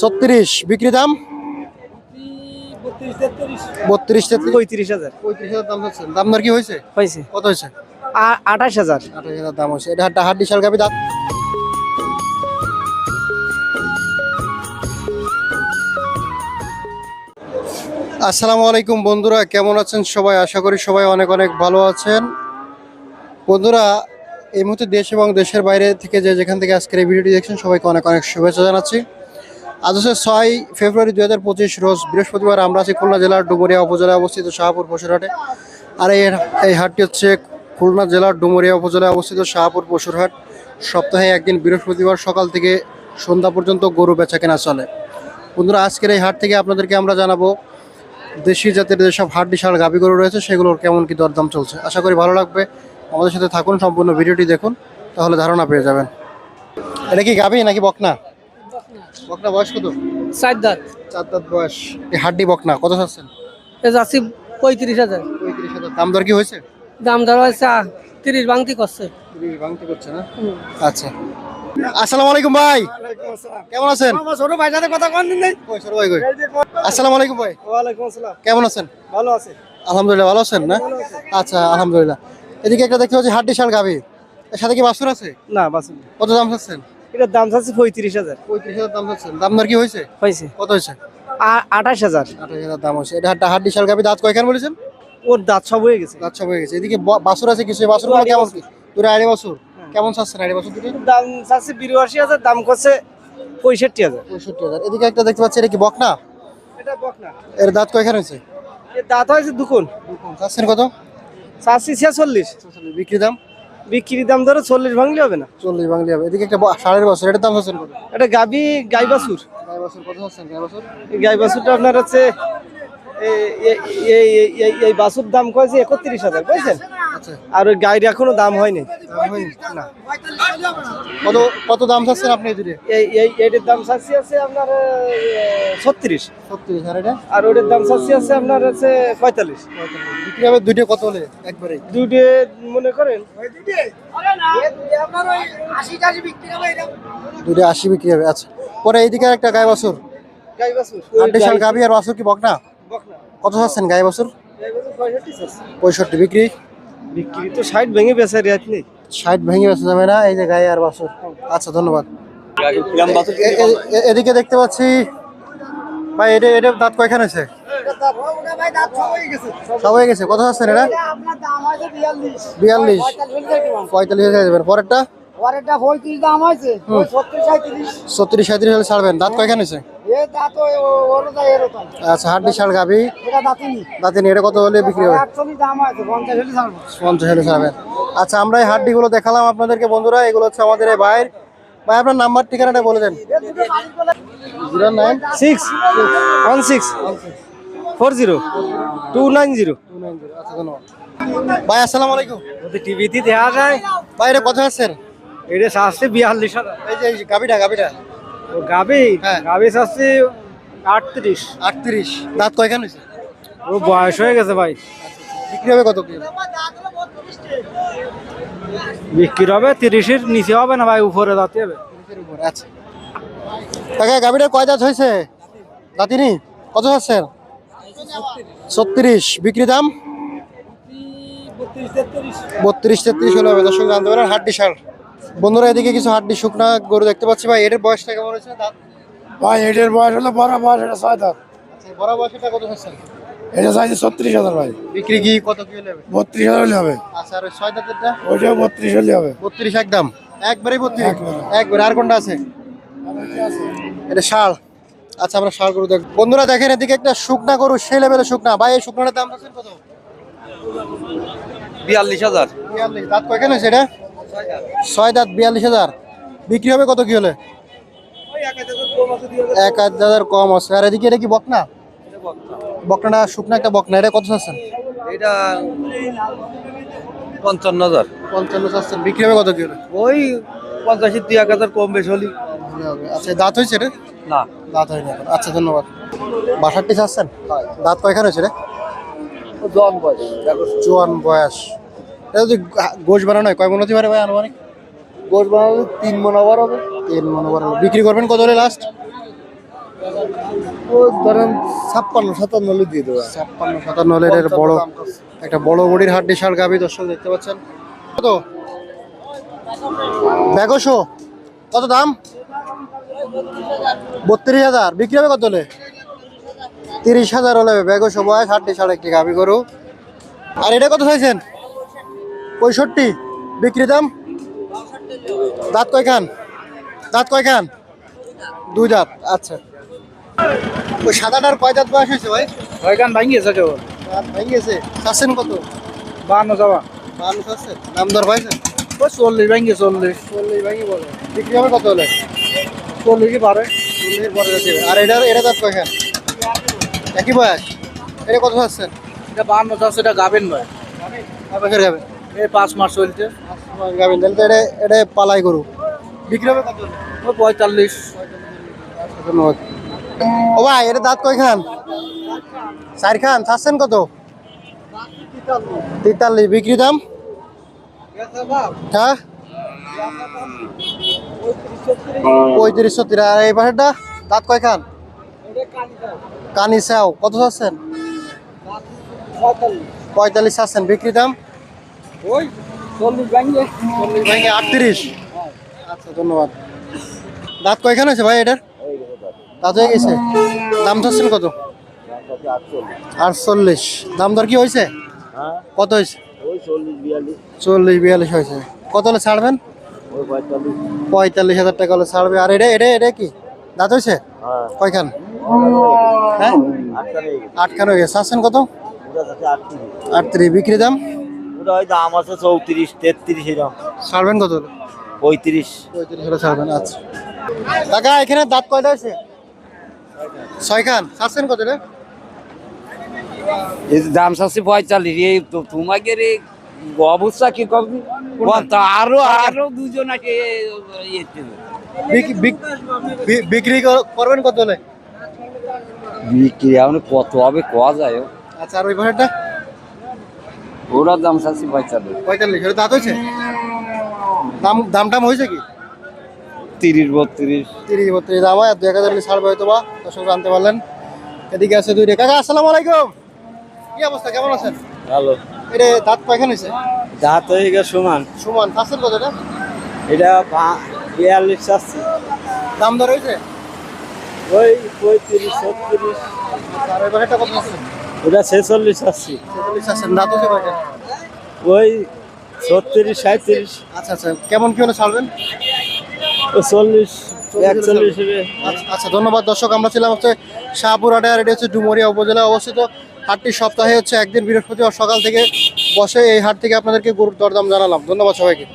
ছত্রিশ বিক্রি দাম? বত্রিশ তেত্রিশ। পঁয়ত্রিশ হাজার। পঁয়ত্রিশ হাজার দাম হচ্ছে। দাম দর কি হয়েছে? হয়েছে। কত হয়েছে? আঠাশ হাজার। আঠাশ হাজার দাম হয়েছে। এটা হাড্ডা হাড্ডি শাল গাবি দাঁত আসসালামু আলাইকুম বন্ধুরা কেমন আছেন সবাই? আশা করি সবাই অনেক অনেক ভালো আছেন। বন্ধুরা এই মুহূর্তে দেশ এবং দেশের বাইরে থেকে যে যেখান থেকে আজকের এই ভিডিওটি দেখছেন সবাইকে অনেক অনেক শুভেচ্ছা জানাচ্ছি। আজ হচ্ছে ছয় ফেব্রুয়ারি দুই হাজার পঁচিশ, রোজ বৃহস্পতিবার আমরা আছি খুলনা জেলার ডুমুরিয়া উপজেলায় অবস্থিত শাহপুর পশুরহাটে আর এই এই হাটটি হচ্ছে খুলনা জেলার ডুমুরিয়া উপজেলায় অবস্থিত শাহপুর পশুরহাট সপ্তাহে একদিন বৃহস্পতিবার সকাল থেকে সন্ধ্যা পর্যন্ত গরু বেচা কেনা চলে। বন্ধুরা, আজকের এই হাট থেকে আপনাদেরকে আমরা জানাব দেশি জাতের যেসব হাট বিশাল গাভী গরু রয়েছে, সেগুলোর কেমন কি দরদাম চলছে। আশা করি ভালো লাগবে। আমাদের সাথে থাকুন, সম্পূর্ণ ভিডিওটি দেখুন, তাহলে ধারণা পেয়ে যাবেন। এটা কি গাভী নাকি বকনা? বকনা বয়স কত? চার দাঁত। চার দাঁত বয়স। এই হাড্ডি বকনা কত চাচ্ছেন? এ যাচ্ছি পঁয়ত্রিশ হাজার। পঁয়ত্রিশ হাজার। দাম দর কি হয়েছে? দাম ধরা হয়েছে তিরিশ ভাঙতি করছে। ভাঙতে করছে না? আচ্ছা। আসসালামু আলাইকুম ভাই। কেমন আছেন? ছোট ভাই সাথে কথা কোন দিন নেই। কই সরো ভাই কই? আসসালামু আলাইকুম ভাই। ওয়ালাইকুম আসসালাম। কেমন আছেন? ভালো আছে। আলহামদুলিল্লাহ ভালো আছেন না? আচ্ছা আলহামদুলিল্লাহ। এদিকে একটা দেখতে পাচ্ছি হাড্ডি শাল গাভী। এর সাথে কি বাছুর আছে? না বাস কত দাম চাচ্ছেন? এটার দাম চাচ্ছি পঁয়ত্রিশ হাজার। পঁয়ত্রিশ হাজার দাম চাচ্ছেন। দাম দর কি হয়েছে? হয়েছে। কত হয়েছে? আঠাশ হাজার। আঠাশ হাজার দাম হয়েছে। এটা হাড্ডা হাড্ডি শাল গাভী দাঁত কয়খান বলেছেন? ওর দাঁত সব হয়ে গেছে। দাঁত সব হয়ে গেছে। এদিকে ব- বাছুর আছে কিছু? গুলো কেমন? দুটো আড়াই বছর। কেমন চাচ্ছেন আড়াই বছর দুটো? দাম চাচ্ছি বিরাশি হাজার দাম করছে পঁয়ষট্টি হাজার। পঁয়ষট্টি হাজার। এদিকে একটা দেখতে পাচ্ছি এটা কি বকনা? এটা বক না এর দাঁত কয়খান হয়েছে? এর দাঁত হয়েছে দুকুন চাচ্ছেন কত? চাচ্ছি ছেচল্লিশ বিক্রি দাম? বিক্রির দাম ধরো চল্লিশ ভাঙলি হবে না। চল্লিশ ভাঙলি হবে। এদিকে একটা সাড়ে বছর এটা দাম হচ্ছে কত? এটা গাবি গাই বাছুর গাই বছর কত চাচ্ছেন গাই বছর গাই বাছুরটা আপনার হচ্ছে এই- এই বাছুর দাম কয়েছে একত্রিশ হাজার বুঝছেন? আচ্ছা আর ওই গাইর এখনও দাম হয়নি। দাম হয়নি? না কত কত দাম চাচ্ছেন আপনি এই এই এই এটার দাম চাচ্ছি আছে আপনার ছত্রিশ। সত্তরিশ আর এটা? আর ওটার দাম চাচ্ছি আছে আপনার হচ্ছে পঁয়তাল্লিশ। বিক্রি হবে দুইটা কত হলে একবারে? দুটে মনে করেন। দুইটা আশি বিক্রি হবে আচ্ছা। পরে এইদিকে একটা গাই বছর। গাই বাছুর। আটটি সাল গাবি আর বাছুর কি বকনা? বকনা। কত চাচ্ছেন বাছুর? পঁয়ষট্টি বিক্রি। বিক্রি তো ষাট ভেঙে বেচা রেট নেই। ষাট ভেঙে বেঁচে যাবে না এই যে গাই আর বাছুর। আচ্ছা ধন্যবাদ। এদিকে দেখতে পাচ্ছি ভাই এটা এটা দাঁত কয়খান আছে সব হয়ে গেছে। কত চাচ্ছেন এটা? বিয়াল্লিশ। পঁয়তাল্লিশ হয়ে যাবেন। পরেরটা? পরেরটা পঁয়ত্রিশ দাম সাঁত্রিশ। ছত্রিশ সাঁত্রিশ হলে ছাড়বেন। দাঁত কয়খান আছে আচ্ছা হাড্ডি শাল গাবি দাঁতিনি নিয়ে এটা কত হলে বিক্রি হবে পঞ্চাশ হলে ছাড়বেন। আচ্ছা আমরা এই হাড্ডিগুলো দেখালাম আপনাদেরকে বন্ধুরা। এগুলো হচ্ছে আমাদের এই ভাইয়ের। ভাই আপনার নাম্বার ঠিকানাটা বলে দেন। Zero nine six one six four zero two nine zero. আচ্ছা ধন্যবাদ। ভাই আসসালামু আলাইকুম। টিভিতে দেওয়া যায় ভাই এটা কথা আছেন এটা বিয়াল্লিশ এই যে এই গাবিটা গাবিটা ও গাবি হ্যাঁ। গাবি শাস্তি আটত্রিশ। আটত্রিশ। দাঁত কয়খান হয়েছে? ও বয়স হয়ে গেছে ভাই। বিক্রি হবে কত কি? বিক্রি হবে তিরিশের নিচে হবে না ভাই উপরে যাতে হবে। আচ্ছা। কাকা গাবিটার কয় দাঁত হয়েছে? দাঁতিনি? কত আছেন ছত্রিশ। বিক্রি দাম? বত্রিশ তেত্রিশ হলে হবে। দর্শক জানতে পারেন হাড্ডি সার। বন্ধুরা এদিকে কিছু হাড্ডি শুকনা গরু দেখতে পাচ্ছি। ভাই এটার বয়সটা কেমন হয়েছে? দাঁত? ভাই এটার বয়স হলো বড় বয়স এটা ছয় দাঁত। আচ্ছা বড় বয়সটা কত হচ্ছে? এটা চাইছে ছত্রিশ হাজার ভাই। বিক্রি কি কত কি হলে হবে? বত্রিশ হাজার হলে হবে। আচ্ছা আর ছয় দাঁতেরটা? ওইটাও বত্রিশ হলে হবে। বত্রিশ একদম। একবারেই বত্রিশ? একবারে। একবারে। আর কোনটা আছে? এটা শাল। আচ্ছা আমরা শাল গরু দেখ বন্ধুরা দেখেন এদিকে একটা শুকনা গরু সেই লেভেলের শুকনা। ভাই এই শুকনাটার দাম কত? বিয়াল্লিশ হাজার। বিয়াল্লিশ। দাঁত কয়খান এটা? ছয় দাঁত বিয়াল্লিশ হাজার। বিক্রি হবে কত কি হলে? এক হাজার কম আছে। আর এদিকে এটা কি বকনা? বকনাটা শুকনো একটা বকনা। এটা কত চাচ্ছেন? এটা পঞ্চান্ন হাজার। পঞ্চান্ন চাচ্ছেন। বিক্রি হবে কত কি হলে? ওই পঞ্চাশের দুই এক হাজার কম বেশি হলি আচ্ছা দাঁত হয়েছে রে না। দাঁত হয়নি। আচ্ছা ধন্যবাদ। বাষট্টি চাচ্ছেন? দাঁত কয়খান হয়েছে রে? জন বয়স। চুয়ান বয়স। এটা যদি গোশ বানানো হয় কয় মন হতে পারে ভাই আনুমানিক? গোস বানালে তিন মন আবার হবে। তিন মন ওভার বিক্রি করবেন কত হলে লাস্ট ও ধরেন ছাপ্পান্ন সাতান্ন হলে দিয়ে দেবে। ছাপ্পান্ন সাতান্ন হলে এর বড় একটা বড় বডির হাট বিশাল গাভি দর্শক দেখতে পাচ্ছেন। কত? ব্যাগশো। কত দাম? বত্রিশ হাজার। বিক্রি হবে কত হলে? তিরিশ হাজার হলে ব্যাগশো বয়স হাট বিশাল একটি গাভি গরু। আর এটা কত চাইছেন? পঁয়ষট্টি। বিক্রি দাম? দাঁত কয়খান? দাঁত কয়খান? দুই দাঁত আচ্ছা। ওই সাদাটার কয় দাঁত বয়স হয়েছে ভাই? ওইখান ভাঙিয়েছে কেউ দাঁত ভেঙে গেছে চাচ্ছেন কত? বান্ন যাওয়া। মানুষ আছে দাম দর পাইছেন? ওই চল্লিশ ভাঙিয়ে চল্লিশ। চল্লিশ ভেঙে বলে। বিক্রি হবে কত হলে? চল্লিশই পারে চল্লিশের পরে যাচ্ছে আর এটার এটা দাঁত কয়খান? একই বয়স। এটা কত চাচ্ছেন? এটা বান্ন যাচ্ছে এটা গাবেন ভাই বছর যাবে এই পাঁচ মাস চলছে। পালাই গরু বিক্রি হবে কত ওই পঁয়তাল্লিশ। ধন্যবাদ ও ভাই এটা দাঁত কয়খান? চার খান চাচ্ছেন কত? তেতাল্লিশ। বিক্রি দাম? হ্যাঁ? পঁয়ত্রিশ, ছত্রিশ। আর এই পাশেরটা? দাঁত কয়খান? কানি চাও। কত চাচ্ছেন? পঁয়তাল্লিশ চাচ্ছেন। বিক্রি দাম? ওই চল্লিশ ভাঙিয়ে। চল্লিশ ভেঙে আটত্রিশ। আচ্ছা ধন্যবাদ। দাঁত কয়খান হয়েছে ভাই এটার? দাঁত হয়ে গেছে? দাম চাচ্ছেন কত? আটচল্লিশ। দাম দর কি হয়েছে? কত হয়েছে? চল্লিশ বিয়াল্লিশ হয়েছে। কত হলে ছাড়বেন? পঁয়তাল্লিশ হাজার টাকা হলে ছাড়বে। আর এটা এটা এটা কি? দাঁত হয়েছে? কয়খান? হ্যাঁ? আটখান হয়ে গেছে। চাচ্ছেন কত? আটত্রিশ। বিক্রি দাম? ওটা ওই দাম আছে চৌত্রিশ তেত্রিশ এরকম। ছাড়বেন কত? হলে পঁয়ত্রিশ। পঁয়ত্রিশ হলে ছাড়বেন আচ্ছা। কাকা এখানে দাঁত কয়টা হয়েছে? ছয়খান। ছাড়ছেন কত রে? এই দাম চাচ্ছি পঁয়তাল্লিশ এই তো তোমাকে রে অবস্থা কি কবি তা আরও আরও দুজন আছে ইয়েতে বিক- বিক- বি- বিক্রি কর- করবেন কত হলে? বিক্রি এখন কত হবে কোয়া যায় ও। আচ্ছা আর ওই পাশেরটা ওরা দাম চাচ্ছি পঁয়তাল্লিশ। পঁয়তাল্লিশ ওটা দাঁত হয়েছে? দাম দাম টাম হয়েছে কি? তিরিশ বত্রিশ। তিরিশ বত্রিশ দাম হয় আর দু এক হাজার ছাড়বে হয়তো বা দর্শক জানতে পারলেন। এদিকে আছে দুইটা কাকা আসসালামু আলাইকুম। কি অবস্থা কেমন আছেন? ভালো। এটা দাঁত কয়খান হয়েছে? দাঁত হয়ে গেছে সমান। সমান চাচ্ছেন কত এটা? এটা পা- বিয়াল্লিশ চাচ্ছি। দাম দর হয়েছে? ওই পঁয়ত্রিশ ছত্রিশ। আর ওই পাশেরটা কত চাচ্ছেন ওটা ছেচল্লিশ চাচ্ছি ছেচল্লিশ হয়েছে ওই ছত্রিশ সাঁত্রিশ আচ্ছা আচ্ছা। কেমন কি হলে ছাড়বেন? ও চল্লিশ একচল্লিশ আচ্ছা, আচ্ছা ধন্যবাদ। দর্শক আমরা ছিলাম হচ্ছে শাহপুর হাটে আর এটা হচ্ছে ডুমুরিয়া উপজেলায় অবস্থিত। হাটটি সপ্তাহে হচ্ছে একদিন বৃহস্পতিবার সকাল থেকে বসে এই হাট থেকে আপনাদেরকে গরুর দরদাম জানালাম। ধন্যবাদ সবাইকে।